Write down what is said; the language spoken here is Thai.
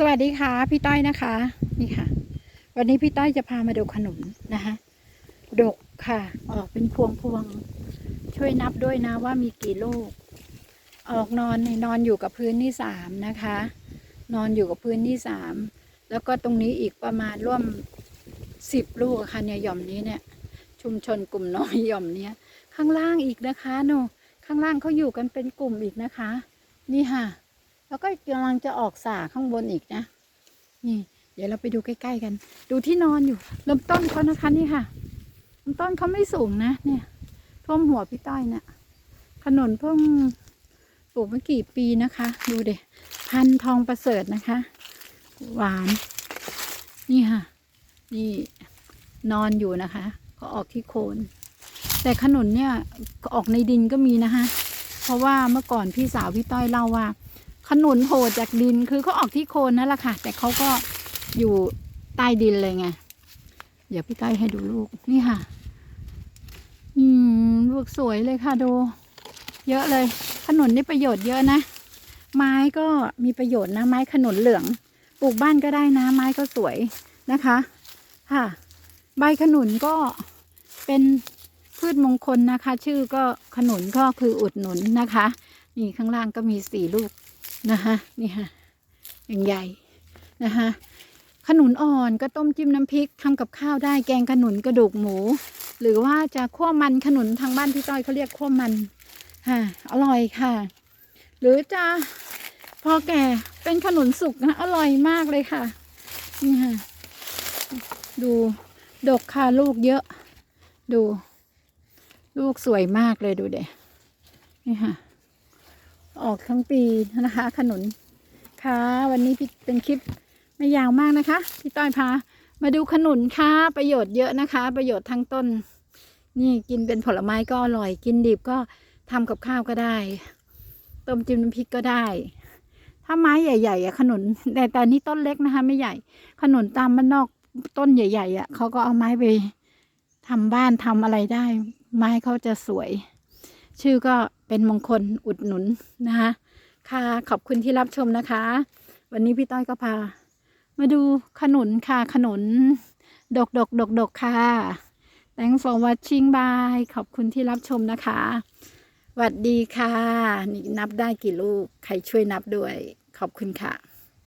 สวัสดีค่ะ พี่ต้อยนะคะ นี่ค่ะ วันนี้พี่ต้อยจะพามาดูขนมนะคะดกค่ะ ออกเป็นพวงพวงๆช่วยนับด้วยนะว่ามีกี่ลูก ออกนอนนอนอยู่กับพื้นที่สามนะคะ นอนอยู่กับพื้นที่สามแล้วก็ตรงนี้อีกประมาณร่วมสิบลูกค่ะเนี่ยหย่อมนี้เนี่ย ชุมชนกลุ่มน้อยหย่อมเนี้ย ข้างล่างอีกนะคะโนข้างล่างเขาอยู่กันเป็นกลุ่มอีกนะคะ นี่ค่ะ แล้วก็กำลังจะออกสาข้างบนอีกนะ นี่ เดี๋ยวเราไปดูใกล้ ๆ กัน ดูที่นอนอยู่ลำต้นเขานะคะนี่ค่ะลำต้นเขาไม่สูงนะ เนี่ยท่วมหัวพี่ต้อยนะขนนเพิ่งปลูกมากี่ปีนะคะ ดูเด็พันธุ์ทองประเสริฐนะคะ หวาน นี่ค่ะ นี่นอนอยู่นะคะ ก็ออกที่โคน แต่ขนุนเนี่ยออกในดินก็มีนะคะ เพราะว่าเมื่อก่อนพี่สาวพี่ต้อยเล่าว่า ขนุนโผล่จากดินคือเขาออกที่โคนนั่นแหละค่ะ แต่เขาก็อยู่ใต้ดินเลยไงเดี๋ยวพี่ต้อยให้ดูลูกนี่ค่ะ อืมลูกสวยเลยค่ะดู เยอะเลยขนุนนี่ประโยชน์เยอะนะ ไม้ก็มีประโยชน์นะ ไม้ขนุนเหลืองปลูกบ้านก็ได้นะ ไม้ก็สวยนะคะ ค่ะ ใบขนุนก็เป็นพืชมงคลนะคะ ชื่อก็ขนุนก็คืออุดหนุนนะคะ นี่ข้างล่างก็มีสี่ลูก นะคะนี่ค่ะอย่างใหญ่นะคะขนุนอ่อนก็ต้มจิ้มน้ำพริกทำกับข้าวได้แกงขนุนกระดูกหมู หรือว่าจะคั่วมันขนุนทางบ้านพี่ต้อยเขาเรียกคั่วมันค่ะอร่อยค่ะ หรือจะพอแก่เป็นขนุนสุกนะอร่อยมากเลยค่ะนี่ค่ะดูดกค่ะลูกเยอะ ดู ลูกสวยมากเลยดูเด็นี่ค่ะ ออกทั้งปีนะคะ ขนุนค่ะ วันนี้พี่เป็นคลิปไม่ยาวมากนะคะ พี่ต้อยพา มาดูขนุนค่ะ ประโยชน์เยอะนะคะ ประโยชน์ทั้งต้น นี่กินเป็นผลไม้ก็อร่อย กินดิบก็ทำกับข้าวก็ได้ ต้มจิ้มน้ำพริกก็ได้ ถ้าไม้ใหญ่ๆอะขนุน แต่แต่นี่ต้นเล็กนะคะ ไม่ใหญ่ ขนุนตามบ้านนอกต้นใหญ่ๆอะเขาก็เอาไม้ไปทำบ้านทำอะไรได้ ไม้เขาจะสวย ชื่อก็ เป็นมงคลอุดหนุนนะคะค่ะขอบคุณที่รับชมนะคะ วันนี้พี่ต้อยก็พา มาดูขนุนค่ะขนุนดกดกดกดกค่ะ Thanks for watching bye ขอบคุณที่รับชมนะคะสวัสดีค่ะ นี่นับได้กี่ลูก ใครช่วยนับด้วย ขอบคุณค่ะ